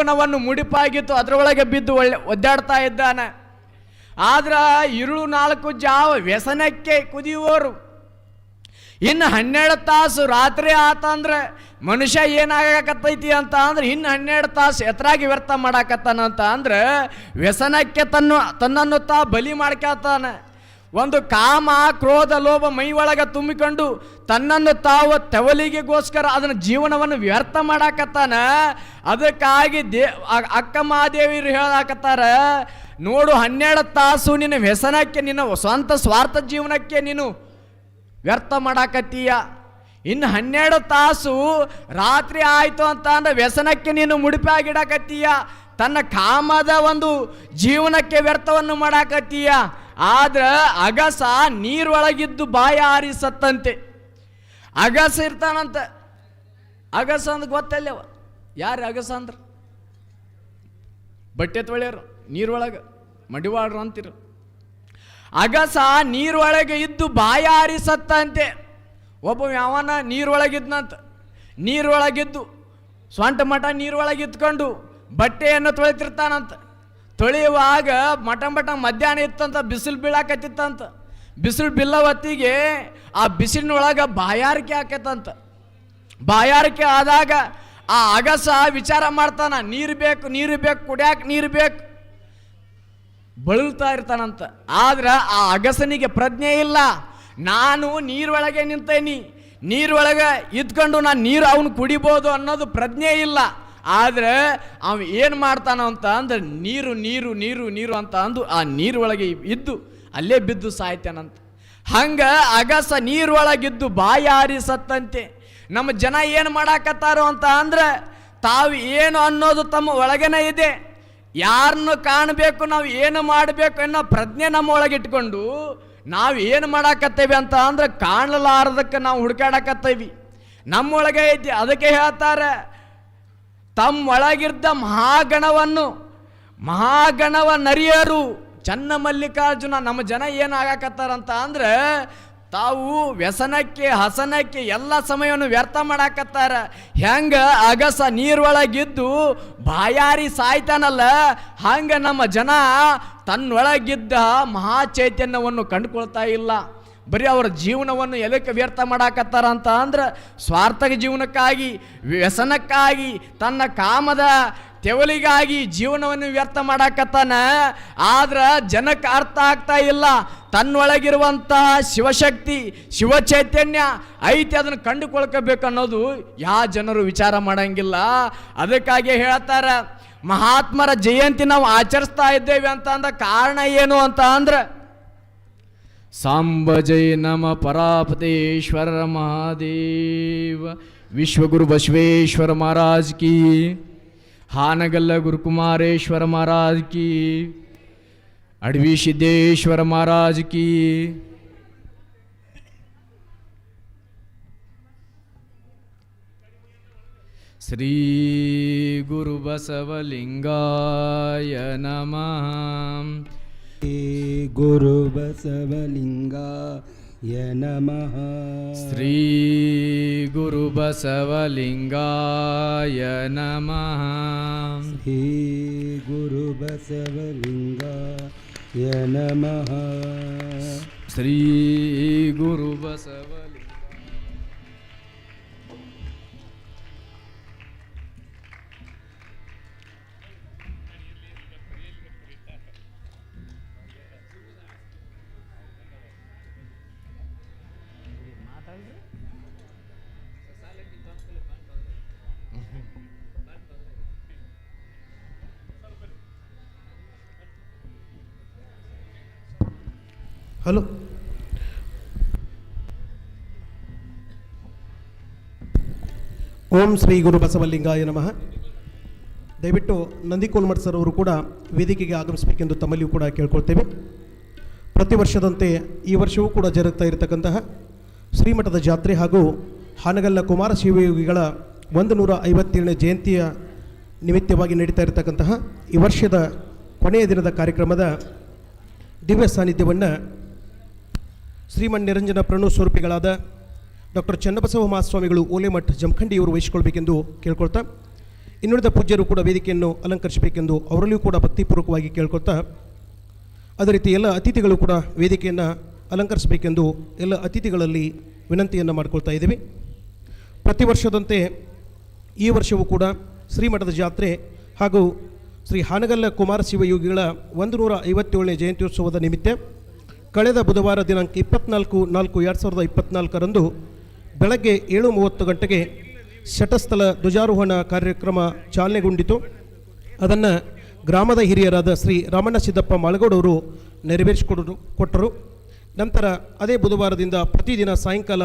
ಜೀವನವನ್ನು ಮುಡಿಪಾಗಿತ್ತು, ಅದರೊಳಗೆ ಬಿದ್ದು ಒಳ್ಳೆ ಒದ್ದಾಡ್ತಾ ಇದ್ದಾನೆ. ಆದ್ರೆ ಇರುಳು ನಾಲ್ಕು ಜಾವ ವ್ಯಸನಕ್ಕೆ ಕುದಿಯುವವರು ಇನ್ನು ಹನ್ನೆರಡು ತಾಸು ರಾತ್ರಿ ಆತಂದ್ರೆ ಮನುಷ್ಯ ಏನಾಗಕತ್ತೈತಿ ಅಂತ ಅಂದ್ರೆ ಇನ್ನು ಹನ್ನೆರಡು ತಾಸು ಎತ್ತರಾಗಿ ವ್ಯರ್ಥ ಮಾಡಾಕತ್ತಾನಂತ ಅಂದ್ರೆ ವ್ಯಸನಕ್ಕೆ ತನ್ನ, ತನ್ನನ್ನು ತಾ ಬಲಿ ಮಾಡ್ಕೊತಾನೆ ಒಂದು ಕಾಮ, ಕ್ರೋಧ, ಲೋಭ ಮೈ ಒಳಗೆ ತುಂಬಿಕೊಂಡು ತನ್ನನ್ನು ತಾವು ತೆವಲಿಗೆಗೋಸ್ಕರ ಅದನ್ನ ಜೀವನವನ್ನು ವ್ಯರ್ಥ ಮಾಡಾಕತ್ತಾನ. ಅದಕ್ಕಾಗಿ ದೇ ಅಕ್ಕ ಮಹಾದೇವಿಯರು ಹೇಳಾಕತ್ತಾರ, ನೋಡು, ಹನ್ನೆರಡು ತಾಸು ನಿನ್ನ ವ್ಯಸನಕ್ಕೆ, ನಿನ್ನ ಸ್ವಂತ ಸ್ವಾರ್ಥ ಜೀವನಕ್ಕೆ ನೀನು ವ್ಯರ್ಥ ಮಾಡಾಕತ್ತೀಯ. ಇನ್ನು ಹನ್ನೆರಡು ತಾಸು ರಾತ್ರಿ ಆಯಿತು ಅಂತ ಅಂದ್ರೆ ವ್ಯಸನಕ್ಕೆ ನೀನು ಮುಡಿಪಾಗಿಡಕತ್ತೀಯ. ತನ್ನ ಕಾಮದ ಒಂದು ಜೀವನಕ್ಕೆ ವ್ಯರ್ಥವನ್ನು ಮಾಡಾಕತ್ತೀಯ. ಆದ್ರೆ ಅಗಸ ನೀರೊಳಗಿದ್ದು ಬಾಯ ಆರಿಸತ್ತಂತೆ ಅಗಸ ಇರ್ತಾನಂತ. ಅಗಸ ಅಂದ್ ಗೊತ್ತಲ್ಲವ ಯಾರು ಅಗಸ ಅಂದ್ರ? ಬಟ್ಟೆ ತೊಳೆಯರು, ನೀರೊಳಗೆ ಮಡಿವಾಡ್ರು ಅಂತಿರು. ಅಗಸ ನೀರೊಳಗೆ ಇದ್ದು ಬಾಯ ಆರಿಸತ್ತಂತೆ ಒಬ್ಬ ಯಾವನ ನೀರೊಳಗಿದ್ನಂತ. ನೀರೊಳಗಿದ್ದು ಸ್ವಂಟ ಮಠ ನೀರೊಳಗೆ ಇದ್ಕೊಂಡು ಬಟ್ಟೆಯನ್ನು ತೊಳಿತಿರ್ತಾನಂತ. ತೊಳೆಯುವಾಗ ಮಟ ಮಟ ಮಧ್ಯಾಹ್ನ ಇತ್ತಂತ ಬಿಸಿಲು ಬೀಳಾಕತ್ತಿತ್ತಂತ. ಬಿಸಿಲು ಬಿಲ್ಲ ಹೊತ್ತಿಗೆ ಆ ಬಿಸಿಲಿನೊಳಗೆ ಬಾಯಾರಿಕೆ ಆಕೈತಂತ. ಬಾಯಾರಿಕೆ ಆದಾಗ ಆ ಅಗಸ ವಿಚಾರ ಮಾಡ್ತಾನ, ನೀರು ಬೇಕು ನೀರು ಬೇಕು, ಕುಡಿಯಾಕೆ ನೀರು ಬೇಕು. ಬಳಲ್ತಾ ಇರ್ತಾನಂತ. ಆದ್ರೆ ಆ ಅಗಸನಿಗೆ ಪ್ರಜ್ಞೆ ಇಲ್ಲ. ನಾನು ನೀರೊಳಗೆ ನಿಂತೇನಿ. ನೀರೊಳಗೆ ಇದ್ಕೊಂಡು ನಾನು ನೀರು ಅವನು ಕುಡಿಬೋದು ಅನ್ನೋದು ಪ್ರಜ್ಞೆ ಇಲ್ಲ. ಆದ್ರೆ ಅವ ಏನು ಮಾಡ್ತಾನ ಅಂತ ಅಂದ್ರೆ ನೀರು ನೀರು ನೀರು ನೀರು ಅಂತ ಅಂದು ಆ ನೀರೊಳಗೆ ಇದ್ದು ಅಲ್ಲೇ ಬಿದ್ದು ಸಾಯ್ತಾನಂತ. ಹಂಗೆ ಅಗಸ ನೀರೊಳಗಿದ್ದು ಬಾಯಿ ಆರಿಸತ್ತಂತೆ ನಮ್ಮ ಜನ ಏನು ಮಾಡಾಕತ್ತಾರೋ ಅಂತ ಅಂದ್ರೆ ತಾವು ಏನು ಅನ್ನೋದು ತಮ್ಮ ಒಳಗೇನೆ ಇದೆ. ಯಾರನ್ನು ಕಾಣಬೇಕು, ನಾವು ಏನು ಮಾಡಬೇಕು ಅನ್ನೋ ಪ್ರಜ್ಞೆ ನಮ್ಮ ಒಳಗಿಟ್ಕೊಂಡು ನಾವು ಏನು ಮಾಡಾಕತ್ತೇವೆ ಅಂತ ಅಂದ್ರೆ ಕಾಣಲಾರದಕ್ಕೆ ನಾವು ಹುಡುಕಾಡಕತ್ತೇವಿ ನಮ್ಮೊಳಗೆ ಐತಿ, ಅದಕ್ಕೆ ಹೇಳ್ತಾರೆ ತಮ್ಮೊಳಗಿದ್ದ ಮಹಾಗಣವನ್ನು, ಮಹಾಗಣವ ನರಿಯರು ಚನ್ನ ಮಲ್ಲಿಕಾರ್ಜುನ, ನಮ್ಮ ಜನ ಏನಾಗಕತ್ತಾರಂತ ಅಂದ್ರೆ ತಾವು ವ್ಯಸನಕ್ಕೆ, ಹಸನಕ್ಕೆ ಎಲ್ಲ ಸಮಯವನ್ನು ವ್ಯರ್ಥ ಮಾಡಾಕತ್ತಾರ. ಹೆಂಗ ಅಗಸ ನೀರೊಳಗಿದ್ದು ಬಾಯಾರಿ ಸಾಯ್ತಾನಲ್ಲ, ಹಂಗೆ ನಮ್ಮ ಜನ ತನ್ನೊಳಗಿದ್ದ ಮಹಾ ಚೈತನ್ಯವನ್ನು ಕಂಡುಕೊಳ್ತಾ ಇಲ್ಲ. ಬರೀ ಅವರ ಜೀವನವನ್ನು ಎದಕ್ಕೆ ವ್ಯರ್ಥ ಮಾಡಾಕತ್ತಾರ ಅಂತ ಅಂದ್ರೆ ಸ್ವಾರ್ಥಕ ಜೀವನಕ್ಕಾಗಿ, ವ್ಯಸನಕ್ಕಾಗಿ, ತನ್ನ ಕಾಮದ ತೆವಲಿಗಾಗಿ ಜೀವನವನ್ನು ವ್ಯರ್ಥ ಮಾಡಾಕತ್ತಾನ. ಆದ್ರೆ ಜನಕ್ಕೆ ಅರ್ಥ ಆಗ್ತಾ ಇಲ್ಲ. ತನ್ನೊಳಗಿರುವಂತಹ ಶಿವಶಕ್ತಿ ಶಿವ ಚೈತನ್ಯ ಐತಿ ಅದನ್ನು ಕಂಡುಕೊಳ್ಕೋಬೇಕು ಅನ್ನೋದು ಯಾವ ಜನರು ವಿಚಾರ ಮಾಡಂಗಿಲ್ಲ. ಅದಕ್ಕಾಗಿ ಹೇಳ್ತಾರೆ, ಮಹಾತ್ಮರ ಜಯಂತಿ ನಾವು ಆಚರಿಸ್ತಾ ಇದ್ದೇವೆ ಅಂತ ಅಂದ ಕಾರಣ ಏನು ಅಂತ ಅಂದ್ರೆ साम्बजय नम परापतेश्वर महादेव। विश्वगुरु बसवेश्वर महाराज की। हानगल्ला हानगल्लगुरुकुमारेश्वर महाराज की। अडवी सिद्धेश्वर महाराज की। श्री गुरु बसवलिंगाय नमः। हे नमः। श्रीगुरुबसवलिङ्गाय नमः। श्रीगुरुबसवलिङ्गाय नमः। श्रीगुरुबसव ಹಲೋ. ಓಂ ಶ್ರೀ ಗುರು ಬಸವಲಿಂಗಾಯ ನಮಃ. ದಯವಿಟ್ಟು ನಂದಿಕೋಲ್ಮಠ್ ಸರ್ ಅವರು ಕೂಡ ವೇದಿಕೆಗೆ ಆಗಮಿಸಬೇಕೆಂದು ತಮ್ಮಲ್ಲಿಯೂ ಕೂಡ ಕೇಳ್ಕೊಳ್ತೇವೆ. ಪ್ರತಿ ವರ್ಷದಂತೆ ಈ ವರ್ಷವೂ ಕೂಡ ಜರುಗ್ತಾ ಇರತಕ್ಕಂತಹ ಶ್ರೀಮಠದ ಜಾತ್ರೆ ಹಾಗೂ ಹಾನಗಲ್ಲ ಕುಮಾರ ಶಿವಯೋಗಿಗಳ ಒಂದು ನೂರ ಐವತ್ತೇಳನೇ ಜಯಂತಿಯ ನಿಮಿತ್ತವಾಗಿ ನಡೀತಾ ಇರತಕ್ಕಂತಹ ಈ ವರ್ಷದ ಕೊನೆಯ ದಿನದ ಕಾರ್ಯಕ್ರಮದ ದಿವ್ಯ ಸಾನ್ನಿಧ್ಯವನ್ನು ಶ್ರೀಮನ್ ನಿರಂಜನ ಪ್ರಣು ಸ್ವರೂಪಿಗಳಾದ ಡಾಕ್ಟರ್ ಚನ್ನಬಸವ ಮಹಾಸ್ವಾಮಿಗಳು ಓಲೆಮಠ್ ಜಮಖಂಡಿಯವರು ವಹಿಸಿಕೊಳ್ಬೇಕೆಂದು ಕೇಳ್ಕೊಳ್ತಾ, ಇನ್ನುಳಿದ ಪೂಜ್ಯರು ಕೂಡ ವೇದಿಕೆಯನ್ನು ಅಲಂಕರಿಸಬೇಕೆಂದು ಅವರಲ್ಲಿಯೂ ಕೂಡ ಭಕ್ತಿಪೂರ್ವಕವಾಗಿ ಕೇಳ್ಕೊಳ್ತಾ, ಅದೇ ರೀತಿ ಎಲ್ಲ ಅತಿಥಿಗಳು ಕೂಡ ವೇದಿಕೆಯನ್ನು ಅಲಂಕರಿಸಬೇಕೆಂದು ಎಲ್ಲ ಅತಿಥಿಗಳಲ್ಲಿ ವಿನಂತಿಯನ್ನು ಮಾಡಿಕೊಳ್ತಾ ಇದ್ದೀವಿ. ಪ್ರತಿ ವರ್ಷದಂತೆ ಈ ವರ್ಷವೂ ಕೂಡ ಶ್ರೀಮಠದ ಜಾತ್ರೆ ಹಾಗೂ ಶ್ರೀ ಹಾನಗಲ್ಲ ಕುಮಾರ ಶಿವಯೋಗಿಗಳ ಒಂದು ನೂರ ಐವತ್ತೇಳನೇ ಜಯಂತ್ಯೋತ್ಸವದ ನಿಮಿತ್ತ ಕಳೆದ ಬುಧವಾರ ದಿನಾಂಕ ಇಪ್ಪತ್ನಾಲ್ಕು ನಾಲ್ಕು ಎರಡು ಸಾವಿರದ ಇಪ್ಪತ್ನಾಲ್ಕರಂದು ಬೆಳಗ್ಗೆ ಏಳು ಮೂವತ್ತು ಗಂಟೆಗೆ ಶಟಸ್ಥಲ ಧ್ವಜಾರೋಹಣ ಕಾರ್ಯಕ್ರಮ ಚಾಲನೆಗೊಂಡಿತು. ಅದನ್ನು ಗ್ರಾಮದ ಹಿರಿಯರಾದ ಶ್ರೀ ರಾಮಣ್ಣ ಸಿದ್ದಪ್ಪ ಮಾಳಗೌಡವರು ನೆರವೇರಿಸಿಕೊಡರು ಕೊಟ್ಟರು. ನಂತರ ಅದೇ ಬುಧವಾರದಿಂದ ಪ್ರತಿದಿನ ಸಾಯಂಕಾಲ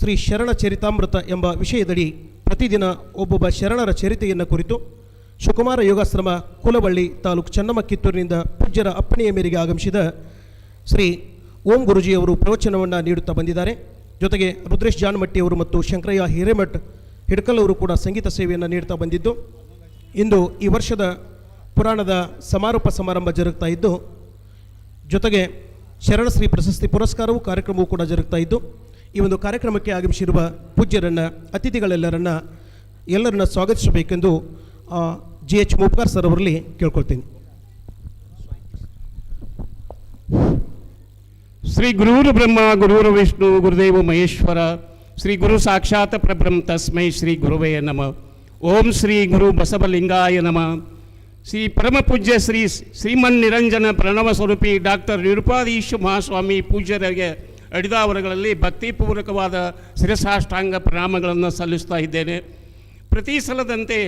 ಶ್ರೀ ಶರಣ ಚರಿತಾಮೃತ ಎಂಬ ವಿಷಯದಡಿ ಪ್ರತಿದಿನ ಒಬ್ಬೊಬ್ಬ ಶರಣರ ಚರಿತೆಯನ್ನು ಕುರಿತು ಶಿವಕುಮಾರ ಯೋಗಾಶ್ರಮ ಕುಲವಳ್ಳಿ ತಾಲೂಕು ಚನ್ನಮ್ಮ ಕಿತ್ತೂರಿನಿಂದ ಪೂಜ್ಯರ ಅಪ್ಪಣೆಯ ಮೇರೆಗೆ ಆಗಮಿಸಿದ ಶ್ರೀ ಓಂ ಗುರುಜಿಯವರು ಪ್ರವಚನವನ್ನು ನೀಡುತ್ತಾ ಬಂದಿದ್ದಾರೆ. ಜೊತೆಗೆ ರುದ್ರೇಶ್ ಜಾನ್ಮಟ್ಟಿಯವರು ಮತ್ತು ಶಂಕರಯ್ಯ ಹಿರೇಮಠ್ ಹಿಡ್ಕಲ್ ಅವರು ಕೂಡ ಸಂಗೀತ ಸೇವೆಯನ್ನು ನೀಡ್ತಾ ಬಂದಿದ್ದು, ಇಂದು ಈ ವರ್ಷದ ಪುರಾಣದ ಸಮಾರೋಪ ಸಮಾರಂಭ ಜರುಗ್ತಾ ಇದ್ದು, ಜೊತೆಗೆ ಶರಣಶ್ರೀ ಪ್ರಶಸ್ತಿ ಪುರಸ್ಕಾರವು ಕಾರ್ಯಕ್ರಮವೂ ಕೂಡ ಜರುಗ್ತಾ ಇದ್ದು, ಈ ಒಂದು ಕಾರ್ಯಕ್ರಮಕ್ಕೆ ಆಗಮಿಸಿರುವ ಪೂಜ್ಯರನ್ನು, ಅತಿಥಿಗಳೆಲ್ಲರನ್ನ ಎಲ್ಲರನ್ನ ಸ್ವಾಗತಿಸಬೇಕೆಂದು ಜಿ ಎಚ್ ಮುಪ್ಕಾರ್ ಸರ್ ಅವರಲ್ಲಿ ಕೇಳ್ಕೊಳ್ತೀನಿ. ಶ್ರೀ ಗುರುರು ಬ್ರಹ್ಮ, ಗುರುರು ವಿಷ್ಣು, ಗುರುದೇವ ಮಹೇಶ್ವರ, ಶ್ರೀ ಗುರು ಸಾಕ್ಷಾತ್ ಪ್ರಬ್ರಹ್ಮ ತಸ್ಮೈ ಶ್ರೀ ಗುರುವೇ ನಮ. ಓಂ ಶ್ರೀ ಗುರು ಬಸವಲಿಂಗಾಯ ನಮ. ಶ್ರೀ ಪರಮ ಪೂಜ್ಯ ಶ್ರೀ ಶ್ರೀಮನ್ ನಿರಂಜನ ಪ್ರಣವ ಸ್ವರೂಪಿ ಡಾಕ್ಟರ್ ನಿರುಪಾದೀಶ ಮಹಾಸ್ವಾಮಿ ಪೂಜ್ಯರಿಗೆ ಅಡಿದಾವರಗಳಲ್ಲಿ ಭಕ್ತಿಪೂರ್ವಕವಾದ ಶಿರಸಾಷ್ಟಾಂಗ ಪ್ರಣಾಮಗಳನ್ನು ಸಲ್ಲಿಸ್ತಾ ಇದ್ದೇನೆ. ಪ್ರತಿ ಸಲದಂತೆ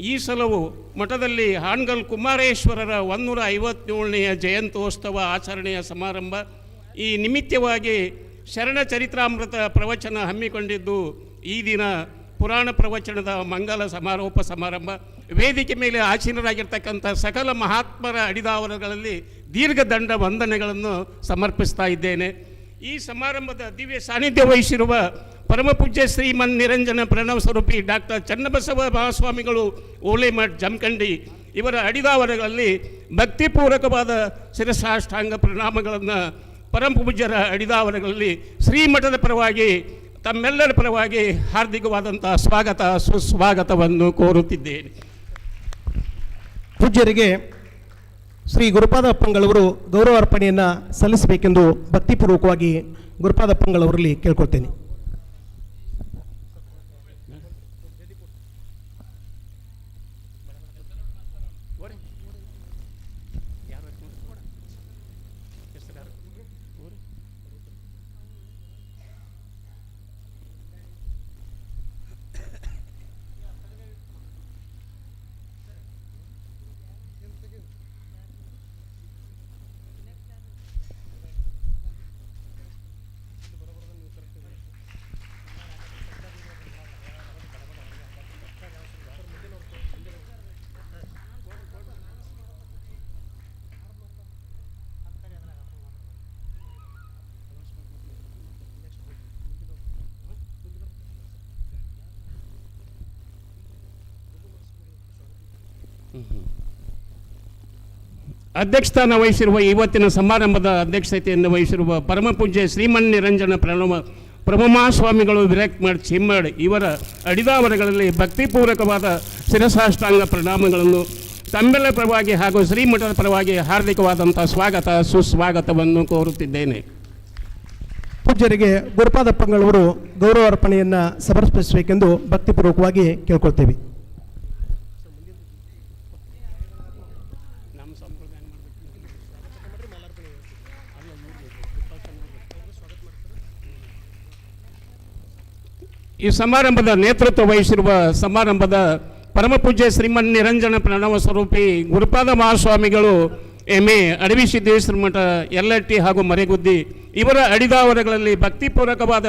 ಈ ಸಲವು ಮಠದಲ್ಲಿ ಹಾಣ್ಗಲ್ ಕುಮಾರೇಶ್ವರರ ಒಂದೂರ ಐವತ್ತೇಳನೆಯ ಜಯಂತ್ಯೋತ್ಸವ ಆಚರಣೆಯ ಸಮಾರಂಭ. ಈ ನಿಮಿತ್ತವಾಗಿ ಶರಣ ಚರಿತ್ರಾಮೃತ ಪ್ರವಚನ ಹಮ್ಮಿಕೊಂಡಿದ್ದು ಈ ದಿನ ಪುರಾಣ ಪ್ರವಚನದ ಮಂಗಲ ಸಮಾರೋಪ ಸಮಾರಂಭ. ವೇದಿಕೆ ಮೇಲೆ ಆಸೀನರಾಗಿರ್ತಕ್ಕಂಥ ಸಕಲ ಮಹಾತ್ಮರ ಅಡಿದಾವರಗಳಲ್ಲಿ ದೀರ್ಘದಂಡ ವಂದನೆಗಳನ್ನು ಸಮರ್ಪಿಸ್ತಾ ಇದ್ದೇನೆ. ಈ ಸಮಾರಂಭದ ದಿವ್ಯ ಸಾನ್ನಿಧ್ಯ ವಹಿಸಿರುವ ಪರಮಪೂಜ್ಯ ಶ್ರೀಮನ್ ನಿರಂಜನ ಪ್ರಣವ ಸ್ವರೂಪಿ ಡಾಕ್ಟರ್ ಚನ್ನಬಸವ ಮಹಾಸ್ವಾಮಿಗಳು ಓಲೆಮಠ್, ಜಮಖಂಡಿ ಇವರ ಅಡಿದಾವರಗಳಲ್ಲಿ ಭಕ್ತಿಪೂರ್ವಕವಾದ ಶಿರಸಾಷ್ಟಾಂಗ ಪ್ರಣಾಮಗಳನ್ನು ಪರಮಪೂಜ್ಯರ ಅಡಿದಾವರಗಳಲ್ಲಿ ಶ್ರೀಮಠದ ಪರವಾಗಿ ತಮ್ಮೆಲ್ಲರ ಪರವಾಗಿ ಹಾರ್ದಿಕವಾದಂಥ ಸ್ವಾಗತ, ಸುಸ್ವಾಗತವನ್ನು ಕೋರುತ್ತಿದ್ದೇನೆ. ಪೂಜ್ಯರಿಗೆ ಶ್ರೀ ಗುರುಪಾದಪ್ಪಂಗಳವರು ಗೌರವ ಅರ್ಪಣೆಯನ್ನು ಸಲ್ಲಿಸಬೇಕೆಂದು ಭಕ್ತಿಪೂರ್ವಕವಾಗಿ ಗುರುಪಾದಪ್ಪಂಗಳವರಲ್ಲಿ ಕೇಳ್ಕೊಳ್ತೇನೆ. ಅಧ್ಯಕ್ಷಸ್ಥಾನ ವಹಿಸಿರುವ ಇವತ್ತಿನ ಸಮಾರಂಭದ ಅಧ್ಯಕ್ಷತೆಯನ್ನು ವಹಿಸಿರುವ ಪರಮಪೂಜ್ಯ ಶ್ರೀಮನ್ ನಿರಂಜನ ಪ್ರಣವ ಪ್ರಭಮಾ ಸ್ವಾಮಿಗಳು ವಿರಕ್ತ್ ಮಾಡಿ ಚಿಮ್ಮಡ್ ಇವರ ಅಡಿದಾವರಗಳಲ್ಲಿ ಭಕ್ತಿಪೂರ್ವಕವಾದ ಶಿರಸಾಷ್ಟಾಂಗ ಪ್ರಣಾಮಗಳನ್ನು ತಮ್ಮೆಲ್ಲ ಪರವಾಗಿ ಹಾಗೂ ಶ್ರೀಮಠದ ಪರವಾಗಿ ಹಾರ್ದಿಕವಾದಂಥ ಸ್ವಾಗತ, ಸುಸ್ವಾಗತವನ್ನು ಕೋರುತ್ತಿದ್ದೇನೆ. ಪೂಜ್ಯರಿಗೆ ಗುರುಪಾದಪ್ಪಂಗಳವರು ಗೌರವ ಅರ್ಪಣೆಯನ್ನು ಸಮರ್ಪಿಸಬೇಕೆಂದು ಭಕ್ತಿಪೂರ್ವಕವಾಗಿ ಕೇಳ್ಕೊಳ್ತೇವೆ. ಈ ಸಮಾರಂಭದ ನೇತೃತ್ವ ವಹಿಸಿರುವ ಸಮಾರಂಭದ ಪರಮಪೂಜ್ಯ ಶ್ರೀಮನ್ ನಿರಂಜನ ಪ್ರಣವ ಸ್ವರೂಪಿ ಗುರುಪಾದ ಮಹಾಸ್ವಾಮಿಗಳು ಎಂ ಎ ಅಡವಿ ಸಿದ್ದೇಶ್ವರ ಮಠ ಎಲ್ಲಟ್ಟಿ ಹಾಗೂ ಮರೆಗುದ್ದಿ, ಇವರ ಅಡಿದಾವರಗಳಲ್ಲಿ ಭಕ್ತಿಪೂರ್ವಕವಾದ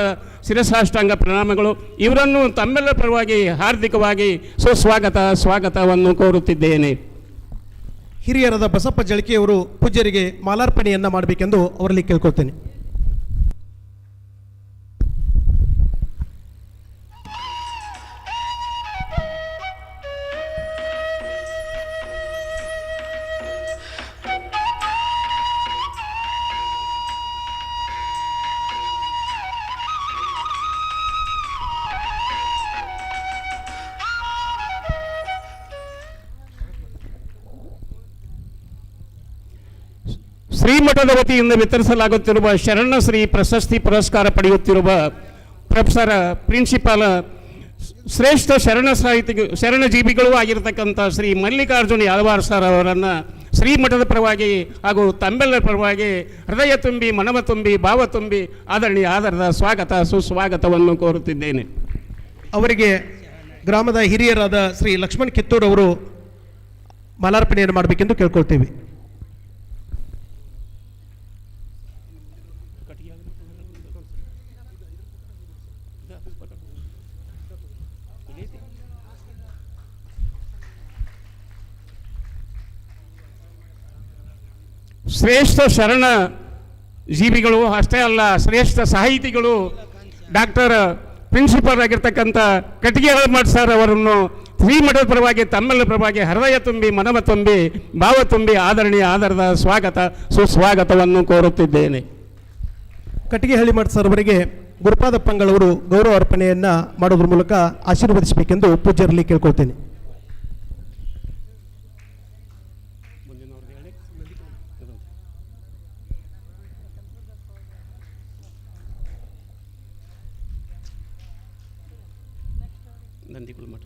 ಶಿರಸಾಷ್ಟಾಂಗ ಪ್ರಣಾಮಗಳು, ಇವರನ್ನು ತಮ್ಮೆಲ್ಲ ಪರವಾಗಿ ಹಾರ್ದಿಕವಾಗಿ ಸುಸ್ವಾಗತ, ಸ್ವಾಗತವನ್ನು ಕೋರುತ್ತಿದ್ದೇನೆ. ಹಿರಿಯರಾದ ಬಸಪ್ಪ ಜಳಕಿಯವರು ಪೂಜ್ಯರಿಗೆ ಮಾಲಾರ್ಪಣೆಯನ್ನು ಮಾಡಬೇಕೆಂದು ಅವರಲ್ಲಿ ಕೇಳ್ಕೊಳ್ತೇನೆ. ಶ್ರೀಮಠದ ವತಿಯಿಂದ ವಿತರಿಸಲಾಗುತ್ತಿರುವ ಶರಣ ಶ್ರೀ ಪ್ರಶಸ್ತಿ ಪುರಸ್ಕಾರ ಪಡೆಯುತ್ತಿರುವ ಪ್ರೊಫೆಸರ್ ಪ್ರಿನ್ಸಿಪಾಲ ಶ್ರೇಷ್ಠ ಶರಣ ಸಾಹಿತಿ ಶರಣಜೀವಿಗಳೂ ಆಗಿರತಕ್ಕಂಥ ಶ್ರೀ ಮಲ್ಲಿಕಾರ್ಜುನ ಯಾದವಾರ್ ಸರ್ ಅವರನ್ನು ಶ್ರೀಮಠದ ಪರವಾಗಿ ಹಾಗೂ ತಮ್ಮೆಲ್ಲರ ಪರವಾಗಿ ಹೃದಯ ತುಂಬಿ, ಮನವ ತುಂಬಿ, ಭಾವ ತುಂಬಿ ಆದರಣೀಯ ಆಧಾರದ ಸ್ವಾಗತ, ಸುಸ್ವಾಗತವನ್ನು ಕೋರುತ್ತಿದ್ದೇನೆ. ಅವರಿಗೆ ಗ್ರಾಮದ ಹಿರಿಯರಾದ ಶ್ರೀ ಲಕ್ಷ್ಮಣ್ ಕಿತ್ತೂರವರು ಮಾಲಾರ್ಪಣೆಯನ್ನು ಮಾಡಬೇಕೆಂದು ಕೇಳ್ಕೊಳ್ತೇವೆ. ಶ್ರೇಷ್ಠ ಶರಣ ಜೀವಿಗಳು, ಅಷ್ಟೇ ಅಲ್ಲ, ಶ್ರೇಷ್ಠ ಸಾಹಿತಿಗಳು, ಡಾಕ್ಟರ್ ಪ್ರಿನ್ಸಿಪಲ್ ಆಗಿರ್ತಕ್ಕಂಥ ಕಟ್ಟಿಗೆ ಹಳಮಠ್ ಸರ್ ಅವರನ್ನು ಶ್ರೀಮಠದ ಪರವಾಗಿ, ತಮ್ಮೆಲ್ಲ ಪರವಾಗಿ ಹೃದಯ ತುಂಬಿ ಮನವ ತುಂಬಿ, ಭಾವ ತುಂಬಿ ಆದರಣೀಯ ಆಧಾರದ ಸ್ವಾಗತ, ಸುಸ್ವಾಗತವನ್ನು ಕೋರುತ್ತಿದ್ದೇನೆ. ಕಟ್ಟಿಗೆಹಳ್ಳಿ ಮಠ ಸರ್ ಅವರಿಗೆ ಗುರುಪಾದಪ್ಪಂಗಳವರು ಗೌರವ ಅರ್ಪಣೆಯನ್ನು ಮಾಡೋದ್ರ ಮೂಲಕ ಆಶೀರ್ವದಿಸಬೇಕೆಂದು ಪೂಜ್ಯರಲ್ಲಿ ಕೇಳ್ಕೊಳ್ತೇನೆ. ನಂದಿಗುಳ ಮಠ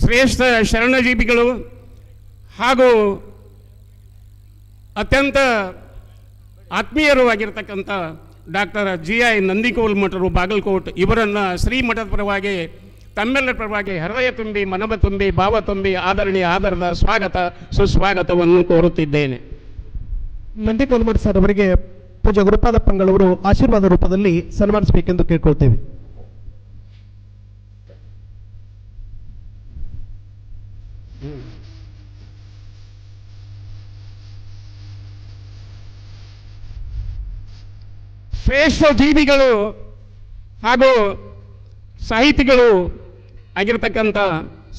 ಶ್ರೇಷ್ಠ ಶರಣಜೀವಿಗಳು ಹಾಗೂ ಅತ್ಯಂತ ಆತ್ಮೀಯರು ಆಗಿರ್ತಕ್ಕಂಥ ಡಾಕ್ಟರ್ ಜಿ ಐ ನಂದಿಕೋಲ್ ಮಠರು ಬಾಗಲಕೋಟ್ ಇವರನ್ನು ಶ್ರೀಮಠದ ಪರವಾಗಿ ತಮ್ಮೆಲ್ಲರ ಪರವಾಗಿ ಹೃದಯ ತುಂಬಿ ಮನವ ತುಂಬಿ ಭಾವ ತುಂಬಿ ಆದರಣೀಯ ಆಧಾರದ ಸ್ವಾಗತ ಸುಸ್ವಾಗತವನ್ನು ಕೋರುತ್ತಿದ್ದೇನೆ. ನಂದಿಕೋಲ್ ಮಠ ಸರ್ ಅವರಿಗೆ ಪೂಜ್ಯ ಗುರುಪಾದಪ್ಪಂಗಳವರು ಆಶೀರ್ವಾದ ರೂಪದಲ್ಲಿ ಸನ್ಮಾನಿಸಬೇಕೆಂದು ಕೇಳ್ಕೊಳ್ತೇವೆ. ಶ್ರೇಷ್ಠ ಜೀವಿಗಳು ಹಾಗೂ ಸಾಹಿತಿಗಳು ಆಗಿರ್ತಕ್ಕಂಥ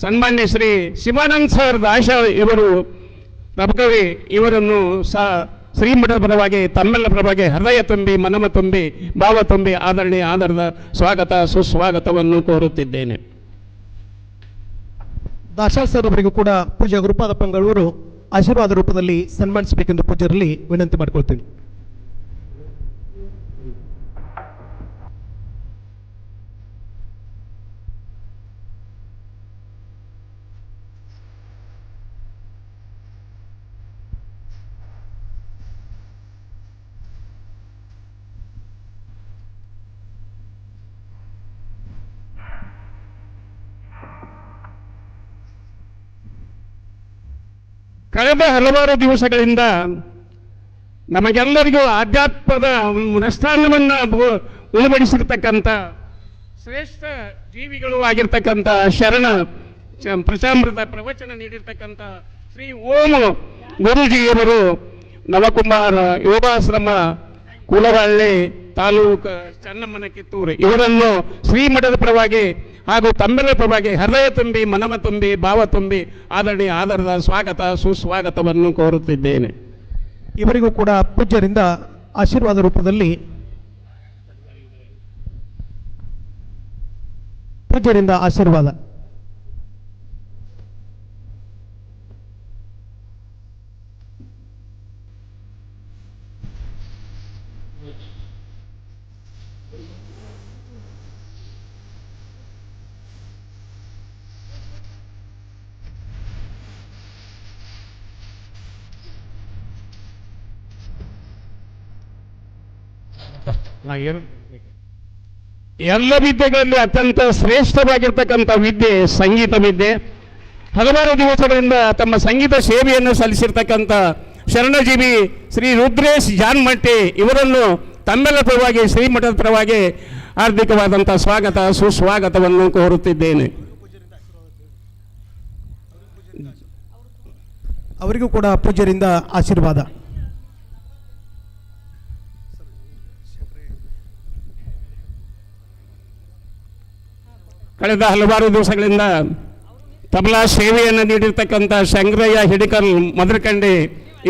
ಸನ್ಮಾನ್ಯ ಶ್ರೀ ಶಿವಾನಂದ್ ಸರ್ ದಾಶ ಇವರು ಪ್ರಭುಕವಿ ಇವರನ್ನು ಸಹ ಶ್ರೀಮಠದ ಪರವಾಗಿ ತಮ್ಮೆಲ್ಲ ಪರವಾಗಿ ಹೃದಯ ತುಂಬಿ, ಮನಮ ತುಂಬಿ, ಭಾವ ತುಂಬಿ ಆದರಣೀಯ ಆಧಾರದ ಸ್ವಾಗತ, ಸುಸ್ವಾಗತವನ್ನು ಕೋರುತ್ತಿದ್ದೇನೆ. ದಾಶಾಳ್ ಸರ್ ಅವರಿಗೂ ಕೂಡ ಪೂಜ್ಯ ಪಂಗಳೂರು ಆಶೀರ್ವಾದ ರೂಪದಲ್ಲಿ ಸನ್ಮಾನಿಸಬೇಕೆಂದು ಪೂಜ್ಯರಲ್ಲಿ ವಿನಂತಿ ಮಾಡ್ಕೊಳ್ತೇನೆ. ಕಳೆದ ಹಲವಾರು ದಿವಸಗಳಿಂದ ನಮಗೆಲ್ಲರಿಗೂ ಆಧ್ಯಾತ್ಮದ ಮನಸ್ಥಾನವನ್ನು ಉಳಬಡಿಸಿರ್ತಕ್ಕಂಥ ಶ್ರೇಷ್ಠ ಜೀವಿಗಳು ಆಗಿರ್ತಕ್ಕಂಥ ಶರಣ ಪ್ರಚಾಮೃತ ಪ್ರವಚನ ನೀಡಿರ್ತಕ್ಕಂಥ ಶ್ರೀ ಓಂ ಗುರುಜಿಯವರು ನವಕುಮಾರ ಯೋಗಾಶ್ರಮ ಕುಲವಳ್ಳಿ ತಾಲೂಕು ಚನ್ನಮ್ಮನ ಕಿತ್ತೂರು. ಇವರನ್ನು ಶ್ರೀಮಠದ ಪರವಾಗಿ ಹಾಗೂ ತಮ್ಮೆಲ್ಲರ ಪರವಾಗಿ ಹೃದಯ ತುಂಬಿ, ಮನಮ ತುಂಬಿ, ಭಾವ ತುಂಬಿ ಆದರಣಿ ಆಧಾರದ ಸ್ವಾಗತ, ಸುಸ್ವಾಗತವನ್ನು ಕೋರುತ್ತಿದ್ದೇನೆ. ಇವರಿಗೂ ಕೂಡ ಪೂಜ್ಯರಿಂದ ಆಶೀರ್ವಾದ ರೂಪದಲ್ಲಿ ಪೂಜ್ಯರಿಂದ ಆಶೀರ್ವಾದ. ಎಲ್ಲ ವಿದ್ಯೆಗಳಲ್ಲಿ ಅತ್ಯಂತ ಶ್ರೇಷ್ಠವಾಗಿರ್ತಕ್ಕಂಥ ವಿದ್ಯೆ ಸಂಗೀತ ವಿದ್ಯೆ. ಹಲವಾರು ದಿವಸಗಳಿಂದ ತಮ್ಮ ಸಂಗೀತ ಸೇವೆಯನ್ನು ಸಲ್ಲಿಸಿರ್ತಕ್ಕಂಥ ಶರಣಜೀವಿ ಶ್ರೀ ರುದ್ರೇಶ್ ಜಾನ್ಮಟ್ಟಿ ಇವರನ್ನು ತಮ್ಮೆಲ್ಲ ಪರವಾಗಿ, ಶ್ರೀಮಠದ ಪರವಾಗಿ ಹಾರ್ದಿಕವಾದಂಥ ಸ್ವಾಗತ, ಸುಸ್ವಾಗತವನ್ನು ಕೋರುತ್ತಿದ್ದೇನೆ. ಅವರಿಗೂ ಕೂಡ ಪೂಜ್ಯರಿಂದ ಆಶೀರ್ವಾದ. ಕಳೆದ ಹಲವಾರು ದಿವಸಗಳಿಂದ ತಬಲಾ ಸೇವೆಯನ್ನು ನೀಡಿರ್ತಕ್ಕಂಥ ಶಂಕರಯ್ಯ ಹಿಡಿಕಲ್ ಮದರಕಂಡಿ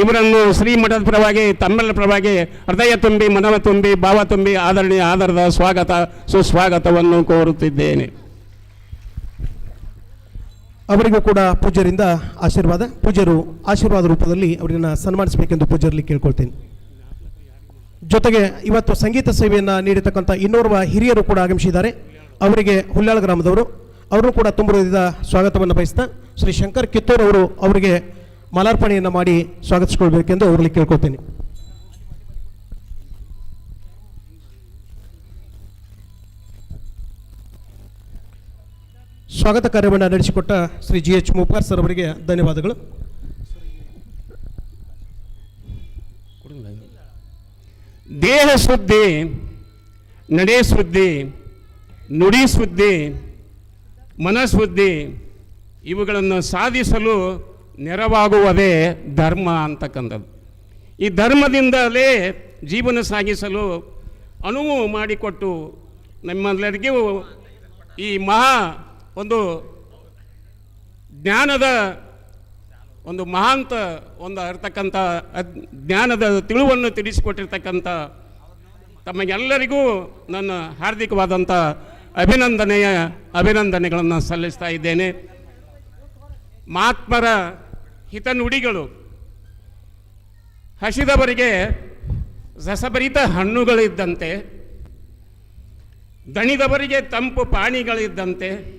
ಇವರನ್ನು ಶ್ರೀಮಠದ ಪರವಾಗಿ ತಮ್ಮೆಲ್ಲ ಪರವಾಗಿ ಹೃದಯ ತುಂಬಿ, ಮನವ ತುಂಬಿ, ಭಾವ ತುಂಬಿ ಆದರಣೀಯ ಆಧಾರದ ಸ್ವಾಗತ, ಸುಸ್ವಾಗತವನ್ನು ಕೋರುತ್ತಿದ್ದೇನೆ. ಅವರಿಗೂ ಕೂಡ ಪೂಜ್ಯರಿಂದ ಆಶೀರ್ವಾದ, ಪೂಜ್ಯರು ಆಶೀರ್ವಾದ ರೂಪದಲ್ಲಿ ಅವರನ್ನ ಸನ್ಮಾನಿಸಬೇಕೆಂದು ಪೂಜ್ಯರಲ್ಲಿ ಕೇಳ್ಕೊಳ್ತೀನಿ. ಜೊತೆಗೆ ಇವತ್ತು ಸಂಗೀತ ಸೇವೆಯನ್ನು ನೀಡಿರ್ತಕ್ಕಂಥ ಇನ್ನೋರ್ವ ಹಿರಿಯರು ಕೂಡ ಆಗಮಿಸಿದ್ದಾರೆ. ಅವರಿಗೆ ಹುಲ್ಲಾಳ ಗ್ರಾಮದವರು ಅವರು ಕೂಡ ತುಂಬ ಸ್ವಾಗತವನ್ನು ಬಯಸ್ತಾ ಶ್ರೀ ಶಂಕರ್ ಕಿತ್ತೂರ್ ಅವರು ಅವರಿಗೆ ಮಾಲಾರ್ಪಣೆಯನ್ನು ಮಾಡಿ ಸ್ವಾಗತಿಸ್ಕೊಳ್ಬೇಕೆಂದು ಅವರಲ್ಲಿ ಕೇಳ್ಕೊತೀನಿ ಸ್ವಾಗತ ಕಾರ್ಯವನ್ನು ನಡೆಸಿಕೊಟ್ಟ Shri G H Muppar sir ಅವರಿಗೆ ಧನ್ಯವಾದಗಳು. ದೇಹ ಶುದ್ಧಿ, ನಡೆ ಶುದ್ಧಿ ನುಡಿ ಸುದ್ದಿ ಮನಸ್ಸುದ್ದಿ ಇವುಗಳನ್ನು ಸಾಧಿಸಲು ನೆರವಾಗುವುದೇ ಧರ್ಮ ಅಂತಕ್ಕಂಥದ್ದು. ಈ ಧರ್ಮದಿಂದಲೇ ಜೀವನ ಸಾಗಿಸಲು ಅನುವು ಮಾಡಿಕೊಟ್ಟು ನಮ್ಮೆಲ್ಲರಿಗೂ ಈ ಮಹಾ ಒಂದು ಜ್ಞಾನದ ಒಂದು ಮಹಾಂತ ಒಂದು ಇರ್ತಕ್ಕಂಥ ಜ್ಞಾನದ ತಿಳುವನ್ನು ತಿಳಿಸಿಕೊಟ್ಟಿರ್ತಕ್ಕಂಥ ತಮಗೆಲ್ಲರಿಗೂ ನನ್ನ ಹಾರ್ದಿಕವಾದಂಥ ಅಭಿನಂದನೆಯ ಅಭಿನಂದನೆಗಳನ್ನು ಸಲ್ಲಿಸ್ತಾ ಇದ್ದೇನೆ. ಮಹಾತ್ಮರ ಹಿತನುಡಿಗಳು ಹಸಿದವರಿಗೆ ರಸಭರಿತ ಹಣ್ಣುಗಳಿದ್ದಂತೆ ದಣಿದವರಿಗೆ ತಂಪು ಪಾಣಿಗಳಿದ್ದಂತೆ